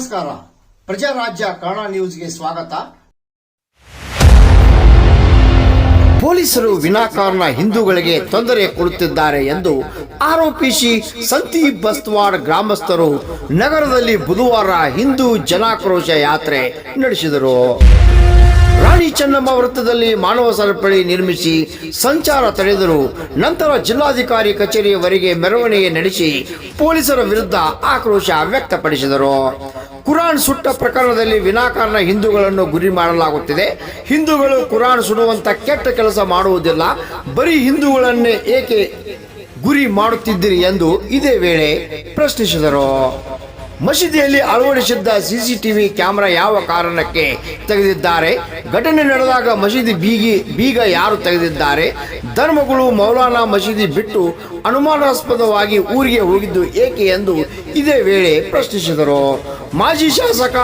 ನಮಸ್ಕಾರ. ಪ್ರಜಾರಾಜ್ಯ ಕನ್ನಡ ನ್ಯೂಸ್ಗೆ ಸ್ವಾಗತ. ಪೊಲೀಸರು ವಿನಾಕಾರಣ ಹಿಂದೂಗಳಿಗೆ ತೊಂದರೆ ಕೊಡುತ್ತಿದ್ದಾರೆ ಎಂದು ಆರೋಪಿಸಿ ಸಂತಿ ಬಸ್ವಾಡ್ ಗ್ರಾಮಸ್ಥರು ನಗರದಲ್ಲಿ ಬುಧವಾರ ಹಿಂದೂ ಜನಾಕ್ರೋಶ ಯಾತ್ರೆ ನಡೆಸಿದರು. ರಾಣಿ ಚೆನ್ನಮ್ಮ ವೃತ್ತದಲ್ಲಿ ಮಾನವ ಸರಪಳಿ ನಿರ್ಮಿಸಿ ಸಂಚಾರ ತಡೆದರು. ನಂತರ ಜಿಲ್ಲಾಧಿಕಾರಿ ಕಚೇರಿಯವರೆಗೆ ಮೆರವಣಿಗೆ ನಡೆಸಿ ಪೊಲೀಸರ ವಿರುದ್ಧ ಆಕ್ರೋಶ ವ್ಯಕ್ತಪಡಿಸಿದರು. ಕುರಾನ್ ಸುಟ್ಟ ಪ್ರಕರಣದಲ್ಲಿ ವಿನಾಕಾರಣ ಹಿಂದೂಗಳನ್ನು ಗುರಿ ಮಾಡಲಾಗುತ್ತಿದೆ. ಹಿಂದೂಗಳು ಕುರಾನ್ ಸುಡುವಂಥ ಕೆಟ್ಟ ಕೆಲಸ ಮಾಡುವುದಿಲ್ಲ. ಬರೀ ಹಿಂದೂಗಳನ್ನೇ ಏಕೆ ಗುರಿ ಮಾಡುತ್ತಿದ್ದೀರಿ ಎಂದು ಇದೇ ವೇಳೆ ಪ್ರಶ್ನಿಸಿದರು. ಮಸೀದಿಯಲ್ಲಿ ಅಳವಡಿಸಿದ್ದ ಸಿಸಿಟಿವಿ ಕ್ಯಾಮೆರಾ ಯಾವ ಕಾರಣಕ್ಕೆ ತೆಗೆದಿದ್ದಾರೆ? ಘಟನೆ ನಡೆದಾಗ ಮಸೀದಿ ಬೀಗಿ, ಬೀಗ ಯಾರು ತೆಗೆದಿದ್ದಾರೆ? ಧರ್ಮಗಳು ಮೌಲಾನಾ ಮಸೀದಿ ಬಿಟ್ಟು ಅನುಮಾನಾಸ್ಪದವಾಗಿ ಊರಿಗೆ ಹೋಗಿದ್ದು ಏಕೆ ಎಂದು ಇದೇ ವೇಳೆ ಪ್ರಶ್ನಿಸಿದರು. ಮಾಜಿ ಶಾಸಕ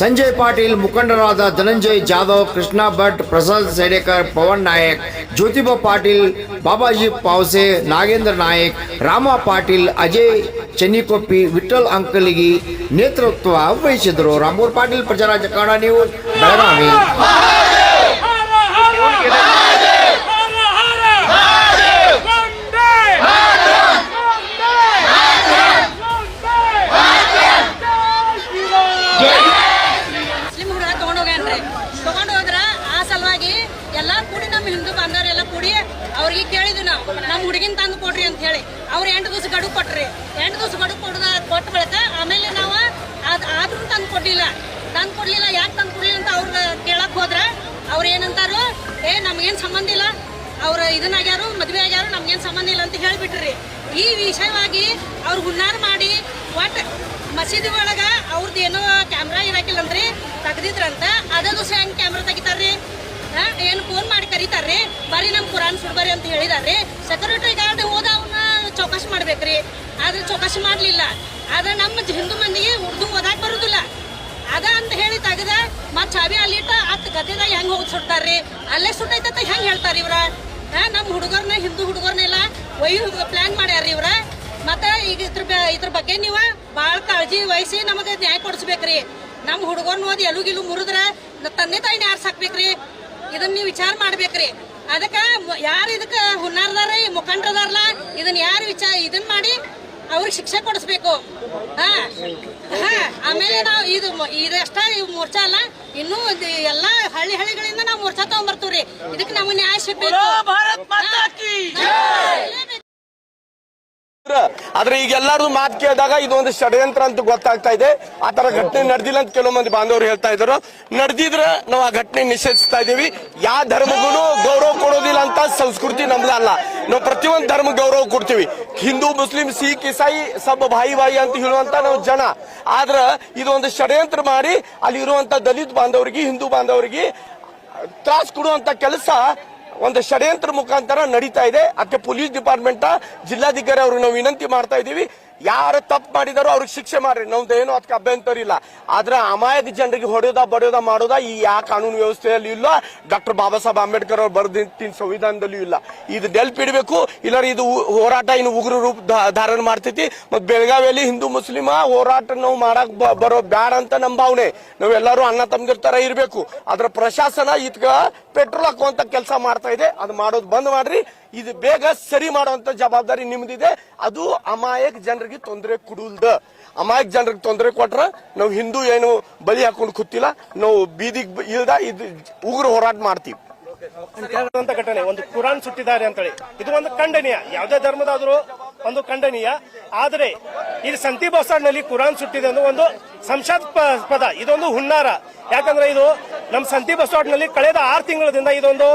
ಸಂಜಯ್ ಪಾಟೀಲ್, ಮುಖಂಡರಾದ ಧನಂಜಯ್ ಜಾಧವ್, ಕೃಷ್ಣ ಭಟ್, ಪ್ರಸಾದ್ ಸೇಡೇಕರ್, ಪವನ್ ನಾಯಕ್, ಜ್ಯೋತಿಬಾ ಪಾಟೀಲ್, ಬಾಬಾಜಿ ಪಾವ್ಸೆ, ನಾಗೇಂದ್ರ ನಾಯಕ್, ರಾಮ ಪಾಟೀಲ್, ಅಜಯ್ ಚೆನ್ನಿಕೊಪ್ಪಿ ವಿಠಲ್ ಅಂಕಲಿಗಿ ನೇತೃತ್ವ ವಹಿಸಿದರು ರಾಮೂರ್ ಪಾಟೀಲ್ ಪ್ರಜಾರಾಜ್ಯ ಕನ್ನಡ ನ್ಯೂಸ್ ಬೆಳಗಾವಿ ಕೊಟ್ರಿ. ಎಂಟು ದಿವಸ ಗಡುವು ಕೊಡದ, ಕೊಟ್ಟ ಬಳಿಕ ಆಮೇಲೆ ನಾವು ಅದು ಆದ್ರೂ ತಂದು ಕೊಡಲಿಲ್ಲ. ತಂದು ಕೊಡಲಿಲ್ಲ, ಯಾಕೆ ತಂದು ಕೊಡಲಿಲ್ಲ ಅಂತ ಅವ್ರ ಕೇಳಕ್ಕೆ ಹೋದ್ರೆ, ಅವ್ರು ಏನಂತಾರು, ಏ, ನಮಗೇನು ಸಂಬಂಧ ಇಲ್ಲ. ಅವ್ರ ಇದನ್ನಾಗ್ಯಾರು ಮದುವೆ ಆಗ್ಯಾರು ನಮ್ಗೇನು ಸಂಬಂಧ ಇಲ್ಲ ಅಂತ ಹೇಳಿಬಿಟ್ರಿ. ಈ ವಿಷಯವಾಗಿ ಅವ್ರು ಹುನ್ನಾರ ಮಾಡಿ ಒಟ್ಟು ಮಸೀದಿ ಒಳಗೆ ಅವ್ರದ್ದು ಏನೋ ಕ್ಯಾಮ್ರಾ ಇರಾಕಿಲ್ಲ ಅಂದ್ರಿ ತೆಗ್ದಿದ್ರಂತ ಅದೇ ದಿವಸ ಹೆಂಗೆ ಕ್ಯಾಮ್ರಾ ತೆಗಿತಾರ್ರಿ. ಏನು ಫೋನ್ ಮಾಡಿ ಕರೀತಾರ್ರಿ. ಬರೀ ನಮ್ಮ ಕುರಾನ್ ಸುಡ್ಬರಿ ಅಂತ ಹೇಳಿದಾರ್ರಿ. ಸೆಕ್ಯೂರಿಟಿ ಗಾರ್ಡ್ ಹೋದ ಅವನ್ನ ಚೌಕಾಶಿ ಮಾಡ್ಬೇಕ್ರಿ ಆದ್ರೆ ಮಾಡಲಿಲ್ಲ. ಆದ್ರೆ ನಮ್ಮ ಹಿಂದೂ ಮಂದಿಗೆ ಉರ್ದು ಓದಾಕ್ ಬರುದಿಲ್ಲ. ಅದ ಅಂತ ಹೇಳಿ ತೆಗೆದ ಮತ್ ಚಾವಿ ಅಲ್ಲಿಟ್ಟ ಅತ್ತ ಗದ್ದೆದಾಗ ಹೆಂಗ್ ಹೋಗಿ ಸುಡ್ತಾರ್ರಿ ಅಲ್ಲೇ ಸುಟ್ಟೈತ ಹೆಂಗ್ ಹೇಳ್ತಾರ ಇವ್ರ? ನಮ್ಮ ಹುಡುಗರ್ನ, ಹಿಂದೂ ಹುಡುಗರ್ನೆಲ್ಲ ಒಯ್ಯು ಪ್ಲಾನ್ ಮಾಡ್ಯಾರ ಇವ್ರ. ಮತ್ತ ಈಗ ಇದ್ರ ಇದ್ರ ಬಗ್ಗೆ ನೀವು ಭಾಳ ಕಾಳಜಿ ವಹಿಸಿ ನಮಗೆ ನ್ಯಾಯ ಕೊಡಿಸ್ಬೇಕ್ರಿ. ನಮ್ಮ ಹುಡುಗರ್ನ ಓದಿ ಎಲುಗಿಲು ಮುರಿದ್ರ ನ- ತಂದೆ ತಾಯಿನ ಯಾರು ಸಾಕ್ಬೇಕ್ರಿ. ಇದನ್ನ ನೀವು ವಿಚಾರ ಮಾಡ್ಬೇಕ್ರಿ. ಅದಕ್ಕ ಯಾರು ಇದಕ್ಕ ಹುನ್ನಾರದಾರ ಮುಖಂಡರದಾರಲ್ಲ ಇದನ್ನ ಯಾರು ವಿಚಾರ ಇದನ್ನ ಮಾಡಿ ಅವ್ರಿಗೆ ಶಿಕ್ಷೆ ಕೊಡಿಸ್ಬೇಕು. ಹಾ ಹಾ ಆಮೇಲೆ ನಾವು ಇದು ಇದಷ್ಟೇ ಮೋರ್ಚಾ ಅಲ್ಲ. ಇನ್ನೂ ಎಲ್ಲಾ ಹಳ್ಳಿ ಹಳ್ಳಿಗಳಿಂದ ನಾವು ಮೋರ್ಚಾ ತಗೊಂಡ್ಬರ್ತೀವ್ರಿ ಇದಕ್ಕೆ ನಮಗೆ ನ್ಯಾಯ ಸಿಗ್ಬೇಕು. ಆದ್ರೆ ಈಗ ಎಲ್ಲಾರು ಮಾತು ಕೇಳಿದಾಗ ಇದೊಂದು ಷಡ್ಯಂತ್ರ ಅಂತ ಗೊತ್ತಾಗ್ತಾ ಇದೆ. ಆ ತರ ಘಟನೆ ನಡೆದಿಲ್ಲ ಅಂತ ಕೆಲವು ಮಂದಿ ಬಾಂಧವರು ಹೇಳ್ತಾ ಇದ್ರು. ನಡೆದಿದ್ರ ನಾವು ಆ ಘಟನೆ ನಿಷೇಧಿಸ್ತಾ ಇದೀವಿ ಯಾವ ಧರ್ಮಗೂ ಗೌರವ ಕೊಡೋದಿಲ್ಲ ಅಂತ ಸಂಸ್ಕೃತಿ ನಮ್ದಲ್ಲ ನಾವು ಪ್ರತಿಯೊಂದು ಧರ್ಮ ಗೌರವ ಕೊಡ್ತೀವಿ. ಹಿಂದೂ, ಮುಸ್ಲಿಂ, ಸಿಖ್, ಇಸಾಯಿ, ಸಬ್ ಭಾಯಿ ಬಾಯಿ ಅಂತ ಹೇಳುವಂತ ನಾವು ಜನ. ಆದ್ರ ಇದೊಂದು ಷಡ್ಯಂತ್ರ ಮಾಡಿ ಅಲ್ಲಿ ಇರುವಂತ ದಲಿತ ಬಾಂಧವರಿಗೆ, ಹಿಂದೂ ಬಾಂಧವರಿಗೆ ತ್ರಾಸ್ ಕೊಡುವಂತ ಕೆಲಸ ಒಂದು ಷಡ್ಯಂತ್ರ ಮುಖಾಂತರ ನಡೀತಾ ಇದೆ. ಅದಕ್ಕೆ ಪೊಲೀಸ್ ಡಿಪಾರ್ಟ್ಮೆಂಟ್ ಜಿಲ್ಲಾಧಿಕಾರಿ ಅವ್ರಿಗೆ ನಾವು ವಿನಂತಿ ಮಾಡ್ತಾ ಇದೀವಿ ಯಾರು ತಪ್ಪು ಮಾಡಿದಾರೋ ಅವ್ರಿಗೆ ಶಿಕ್ಷೆ ಮಾಡ್ರಿ. ನಮ್ದು ಏನು ಅದಕ್ಕೆ ಅಭ್ಯಂತರ ಇಲ್ಲ. ಆದ್ರೆ ಅಮಾಯಕ ಜನರಿಗೆ ಹೊಡೆಯೋದ, ಬಡಿಯೋದ, ಮಾಡೋದ ಈ ಯಾವ ಕಾನೂನು ವ್ಯವಸ್ಥೆಯಲ್ಲಿ ಇಲ್ಲ. ಡಾಕ್ಟರ್ ಬಾಬಾ ಸಾಹೇಬ್ ಅಂಬೇಡ್ಕರ್ ಅವ್ರು ಬರೆದಿಟ್ಟಿನ ಸಂವಿಧಾನದಲ್ಲೂ ಇಲ್ಲ. ಇದು ನೆಲ್ಪಿಡ್ಬೇಕು ಇಲ್ಲ ಇದು ಹೋರಾಟ ಇನ್ನು ಉಗ್ರ ರೂಪ ಧಾರಣ ಮಾಡ್ತೈತಿ. ಮತ್ತೆ ಬೆಳಗಾವಿಯಲ್ಲಿ ಹಿಂದೂ ಮುಸ್ಲಿಮ ಹೋರಾಟ ನಾವು ಮಾಡಕ್ ಬರೋ ಬ್ಯಾಡ ಅಂತ ನಮ್ಮ ಭಾವನೆ. ನಾವೆಲ್ಲರೂ ಅಣ್ಣ ತಮ್ಗಿರ್ ತರ ಇರಬೇಕು. ಅದ್ರ ಪ್ರಶಾಸನ ಇದ್ಕ ಪೆಟ್ರೋಲ್ ಹಾಕುವಂತ ಕೆಲಸ ಮಾಡ್ತಾ ಇದೆ. ಅದು ಮಾಡೋದು ಬಂದ್ ಮಾಡ್ರಿ. ಇದು ಬೇಗ ಸರಿ ಮಾಡುವಂತ ಜವಾಬ್ದಾರಿ ನಿಮ್ದಿದೆ. ಅದು ಅಮಾಯಕ ಜನರಿಗೆ ತೊಂದರೆ ಕೊಡುಲ್ದ? ಅಮಾಯಕ ಜನರಿಗೆ ತೊಂದರೆ ಕೊಟ್ರ ನಾವು ಹಿಂದೂ ಏನು ಬಲಿ ಹಾಕೊಂಡು ಕೂತಿಲ್ಲ, ನಾವು ಬೀದಿಗೆ ಇಲ್ದ ಇದು ಉಗ್ರ ಹೋರಾಟ ಮಾಡ್ತೀವಿ. ಘಟನೆ, ಒಂದು ಕುರಾನ್ ಸುಟ್ಟಿದ್ದಾರೆ ಅಂತೇಳಿ. ಇದು ಒಂದು ಖಂಡನೀಯ, ಯಾವುದೇ ಧರ್ಮದಾದ್ರೂ ಒಂದು ಖಂಡನೀಯ. ಆದರೆ ಇದು ಸಂತಿ ಬಸಾಡ್ನಲ್ಲಿ ಕುರಾನ್ ಸುಟ್ಟಿದೆ ಅನ್ನೋ ಒಂದು ಸಂಶಯಾಸ್ಪದ, ಇದೊಂದು ಹುನ್ನಾರ. ಯಾಕಂದ್ರೆ ಇದು ನಮ್ಮ ಸಂತಿ ಬಸಾಡ್ನಲ್ಲಿ ಕಳೆದ ಆರು ತಿಂಗಳಿಂದ ಇದೊಂದು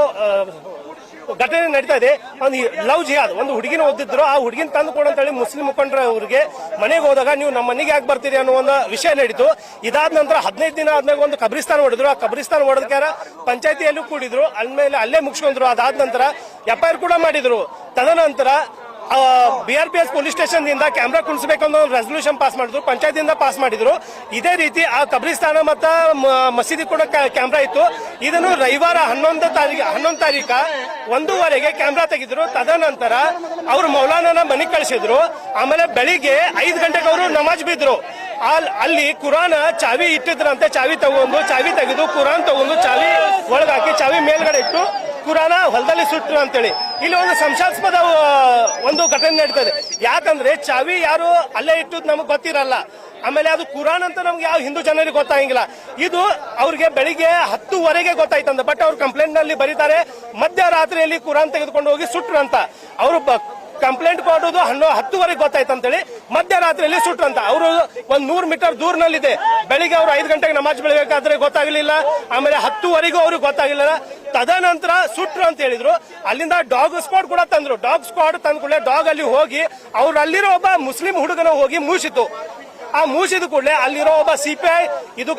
ಘಟನೆ ನಡೀತಾ ಇದೆ. ಒಂದು ಲವ್ ಜಿಹಾದ್, ಒಂದು ಹುಡುಗಿನ ಓದಿದ್ರು ಆ ಹುಡುಗಿನ ತಂದು ಹೇಳಿ ಮುಸ್ಲಿಂ ಮುಖಂಡರ ಅವರಿಗೆ ಮನೆಗೆ ಹೋದಾಗ ನೀವು ನಮ್ಮ ಮನೆಗೆ ಯಾಕೆ ಬರ್ತೀರಿ ಅನ್ನೋ ಒಂದು ವಿಷಯ ನಡೀತು. ಇದಾದ ನಂತರ ಹದಿನೈದು ದಿನ ಆದ್ಮೇಲೆ ಒಂದು ಕಬ್ರಿಸ್ತಾನ ಹೊಡೆದ್ರು. ಆ ಕಬ್ರಿಸ್ತಾನ ಹೊಡೆದಕ್ಕಾರ ಪಂಚಾಯತಿಯಲ್ಲೂ ಕೂಡಿದ್ರು. ಅಲ್ಮೇಲೆ ಅಲ್ಲೇ ಮುಗಿಸ್ಕೊಂಡ್ರು. ಅದಾದ ನಂತರ ಎಫ್ಐಆರ್ ಕೂಡ ಮಾಡಿದ್ರು. ತದನಂತರ ಬಿ ಪೊಲೀಸ್ ಸ್ಟೇಷನ್ ದಿಂದ ಕ್ಯಾಮ್ರಾ ಕುಣಿಸಬೇಕು ಅನ್ನೋ ರೆಸಲ್ಯೂಷನ್ ಪಾಸ್ ಮಾಡಿದ್ರು, ಪಂಚಾಯತಿಯಿಂದ ಪಾಸ್ ಮಾಡಿದ್ರು. ಇದೇ ರೀತಿ ಆ ಕಬ್ರಿಸ್ತಾನ ಮತ್ತ ಮಸೀದಿ ಕೂಡ ಕ್ಯಾಮ್ರಾ ಇತ್ತು. ಇದನ್ನು ರವಿವಾರ ಹನ್ನೊಂದು ತಾರೀಕು ಹನ್ನೊಂದು ತಾರೀಕ ಒಂದೂವರೆಗೆ ಕ್ಯಾಮ್ರಾ ತೆಗೆದ್ರು. ತದನಂತರ ಅವರು ಮೌಲಾನನ ಮನೆಗೆ ಕಳಿಸಿದ್ರು. ಆಮೇಲೆ ಬೆಳಿಗ್ಗೆ ಐದು ಗಂಟೆಗೆ ಅವರು ನಮಾಜ್ ಬಿದ್ರು. ಅಲ್- ಅಲ್ಲಿ ಕುರಾನ್ ಚಾವಿ ಇಟ್ಟಿದ್ರಂತೆ, ಚಾವಿ ತಗೊಂಡು, ಚಾವಿ ತೆಗೆದು ಕುರಾನ್ ತಗೊಂಡು ಚಾವಿ ಒಳಗಾಕಿ, ಚಾವಿ ಮೇಲ್ಗಡೆ ಇಟ್ಟು ಕುರಾನ ಹೊಲದಲ್ಲಿ ಸುಟ್ರು ಅಂತೇಳಿ. ಇಲ್ಲಿ ಒಂದು ಸಂಶಾಸ್ಪದ ಒಂದು ಘಟನೆ ನಡೀತದೆ ಯಾಕಂದ್ರೆ ಚಾವಿ ಯಾರು ಅಲ್ಲೇ ಇಟ್ಟು ನಮಗೆ ಗೊತ್ತಿರಲ್ಲ. ಆಮೇಲೆ ಅದು ಕುರಾನ್ ಅಂತ ನಮ್ಗೆ ಯಾವ ಹಿಂದೂ ಜನರಿಗೆ ಗೊತ್ತಾಗಿಲ್ಲ. ಇದು ಅವ್ರಿಗೆ ಬೆಳಿಗ್ಗೆ ಹತ್ತುವರೆಗೆ ಗೊತ್ತಾಯ್ತಂದ ಬಟ್ ಅವ್ರು ಕಂಪ್ಲೇಂಟ್ನಲ್ಲಿ ಬರೀತಾರೆ, ಮಧ್ಯರಾತ್ರಿಯಲ್ಲಿ ಕುರಾನ್ ತೆಗೆದುಕೊಂಡು ಹೋಗಿ ಸುಟ್ರು ಅಂತ. ಅವರು ಕಂಪ್ಲೇಂಟ್ ಕೊಡೋದು ಹಣ್ಣು ಹತ್ತುವರೆಗೆ ಗೊತ್ತಾಯ್ತು ಅಂತೇಳಿ ಮಧ್ಯರಾತ್ರಿಯಲ್ಲಿ ಸುಟ್ರು ಅಂತ ಅವರು ಒಂದ್ ನೂರು ಮೀಟರ್ ದೂರನಲ್ಲಿದೆ. ಬೆಳಿಗ್ಗೆ ಅವರು ಐದು ಗಂಟೆಗೆ ನಮಾಜ್ ಬೆಳಬೇಕಾದ್ರೆ ಗೊತ್ತಾಗಲಿಲ್ಲ. ಆಮೇಲೆ ಹತ್ತುವರೆಗೂ ಅವ್ರಿಗೆ ಗೊತ್ತಾಗಲಿಲ್ಲ. ತದನಂತರ ಸುಟ್ರು ಅಂತ ಹೇಳಿದ್ರು. ಅಲ್ಲಿಂದ ಡಾಗ್ ಸ್ಕ್ವಾಡ್ ಕೂಡ ತಂದ್ರು. ಡಾಗ್ ಸ್ಕ್ವಾಡ್ ತಂದ ಕೂಡಲೇ ಡಾಗ್ ಅಲ್ಲಿ ಹೋಗಿ ಅವ್ರು ಅಲ್ಲಿರೋ ಒಬ್ಬ ಮುಸ್ಲಿಂ ಹುಡುಗನ ಹೋಗಿ ಮೂಸಿತು. ಆ ಮೂಸಿದ ಕೂಡಲೇ ಅಲ್ಲಿರೋ ಒಬ್ಬ ಸಿಪಿಐ ಇದು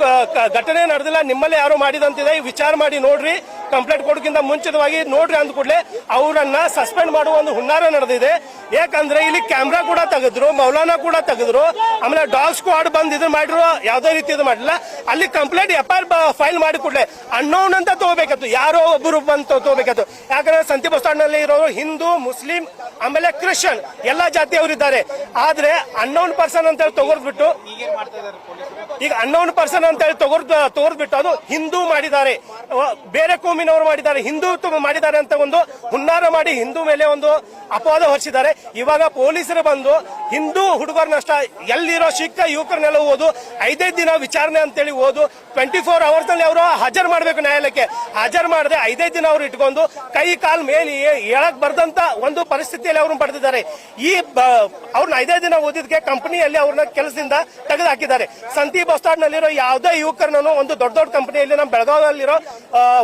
ಘಟನೆ ನಡೆದಿಲ್ಲ. ನಿಮ್ಮಲ್ಲೇ ಯಾರು ಮಾಡಿದಂತಿದೆ. ವಿಚಾರ ಮಾಡಿ ನೋಡ್ರಿ. ಕಂಪ್ಲೇಂಟ್ ಕೊಡೋಕ್ಕಿಂತ ಮುಂಚಿತವಾಗಿ ನೋಡ್ರಿ ಅಂದ ಕೂಡಲೇ ಅವರನ್ನ ಸಸ್ಪೆಂಡ್ ಮಾಡುವ ಒಂದು ಹುನ್ನಾರ ನಡೆದಿದೆ. ಯಾಕಂದ್ರೆ ಇಲ್ಲಿ ಕ್ಯಾಮ್ರಾ ಕೂಡ ತೆಗೆದ್ರು, ಮೌಲಾನ ಕೂಡ ತೆಗೆದ್ರು. ಆಮೇಲೆ ಡಾಗ್ ಸ್ಕ್ವಾಡ್ ಬಂದ್ ಇದು ಮಾಡಿರೋ ಯಾವ್ದೇ ರೀತಿ ಇದು ಮಾಡಿಲ್ಲ ಅಲ್ಲಿ ಕಂಪ್ಲೇಂಟ್ ಎಫ್ ಆರ್ ಫೈಲ್ ಮಾಡಿ ಕೂಡಲೇ ಅನ್ನೋನ್ ಅಂತ ತಗೋಬೇಕಾಯ್ತು. ಯಾರೋ ಒಬ್ಬರು ಬಂದು ತಗೋಬೇಕಿತ್ತು ಯಾಕಂದ್ರೆ ಸಂತಿ ಬಸ್ ಇರೋರು ಹಿಂದೂ, ಮುಸ್ಲಿಂ, ಆಮೇಲೆ ಕ್ರಿಶ್ಚಿಯನ್ ಎಲ್ಲಾ ಜಾತಿಯವರಿದ್ದಾರೆ. ಆದ್ರೆ ಅನ್ನೋನ್ ಪರ್ಸನ್ ಅಂತ ತಗೋದ್ಬಿಟ್ಟು ಈಗ ಅನ್ನೋನ್ ಪರ್ಸನ್ ಅಂತ ಹೇಳಿ ತಗೋರ್ದ್ ತೋರ್ದ್ಬಿಟ್ಟು ಅದು ಹಿಂದೂ ಮಾಡಿದ್ದಾರೆ. ಬೇರೆ ಕೋಮಿನವರು ಮಾಡಿದ್ದಾರೆ. ಹಿಂದೂ ಮಾಡಿದ್ದಾರೆ ಅಂತ ಒಂದು ಹುನ್ನಾರ ಮಾಡಿ ಹಿಂದೂ ಮೇಲೆ ಒಂದು ಅಪವಾದ ಹೊರಿಸಿದ್ದಾರೆ. ಇವಾಗ ಪೊಲೀಸರು ಬಂದು ಹಿಂದೂ ಹುಡುಗರನ್ನಷ್ಟ ಎಲ್ಲಿರೋ ಸಿಕ್ಕ ಯುವಕರನ್ನೆಲ್ಲ ಓದು ಐದೈದು ದಿನ ವಿಚಾರಣೆ ಅಂತೇಳಿ ಓದು ಟ್ವೆಂಟಿ ಫೋರ್ ಅವರ್ಸ್ನಲ್ಲಿ ಅವರು ಹಾಜರ್ ಮಾಡಬೇಕು ನ್ಯಾಯಾಲಯಕ್ಕೆ. ಹಾಜರ್ ಮಾಡದೆ ಐದೈದು ದಿನ ಅವರು ಇಟ್ಕೊಂಡು ಕೈ ಕಾಲ್ ಮೇಲೆ ಹೇಳಕ್ ಬರ್ದಂತ ಒಂದು ಪರಿಸ್ಥಿತಿಯಲ್ಲಿ ಅವ್ರನ್ನ ಪಡೆದಿದ್ದಾರೆ ಈ ಅವ್ರನ್ನ ಐದೈದು ದಿನ ಓದಿದ್ಕೆ ಕಂಪನಿಯಲ್ಲಿ ಅವ್ರನ್ನ ಕೆಲಸದಿಂದ ತೆಗೆದು ಹಾಕಿದ್ದಾರೆ. ಸಂತಿ ಬಸ್ ಯಾವುದೇ ಯುವಕರನ್ನು ಒಂದು ದೊಡ್ಡ ದೊಡ್ಡ ಕಂಪನಿಯಲ್ಲಿ ನಮ್ಮ ಬೆಳಗಾವಿಯಲ್ಲಿರೋ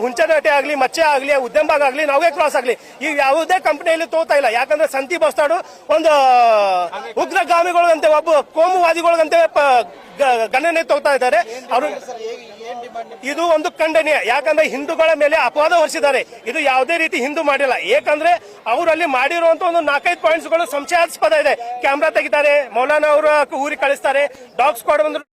ಹುಂಚನಟೆ ಆಗಲಿ, ಮಚ್ಚೆ ಆಗಲಿ ಉದ್ಯಮಬಾಗ್ ಆಗಲಿ, ನಾವೇ ಕ್ರಾಸ್ ಆಗಲಿ, ಈ ಯಾವುದೇ ಕಂಪನಿಯಲ್ಲಿ ತೋತಾ ಇಲ್ಲ. ಯಾಕಂದ್ರೆ ಸಂತಿ ಬಸ್ ಸ್ಟಾಂಡ್ ಒಂದು, ಉಗ್ರಗಾಮಿಗಳಂತೆ, ಒಬ್ಬ ಕೋಮುವಾದಿಗಳಂತೆ ಗಣನೆ ತೋಗ್ತಾ ಇದ್ದಾರೆ. ಅವರು ಇದು ಒಂದು ಖಂಡನೀಯ. ಯಾಕಂದ್ರೆ ಹಿಂದೂಗಳ ಮೇಲೆ ಅಪವಾದ ಹೊರಿಸಿದ್ದಾರೆ. ಇದು ಯಾವುದೇ ರೀತಿ ಹಿಂದೂ ಮಾಡಿಲ್ಲ. ಯಾಕಂದ್ರೆ ಅವರಲ್ಲಿ ಮಾಡಿರುವಂತ ಒಂದು ನಾಲ್ಕೈದು ಪಾಯಿಂಟ್ಸ್ಗಳು ಸಂಶಯಾಸ್ಪದ ಇದೆ. ಕ್ಯಾಮ್ರಾ ತೆಗಿತಾರೆ, ಮೌಲಾನಾ ಅವರ ಊರಿಗೆ ಕಳಿಸ್ತಾರೆ, ಡಾಗ್ ಸ್ಕ್ವಾಡ್ ಬಂದ್ರು.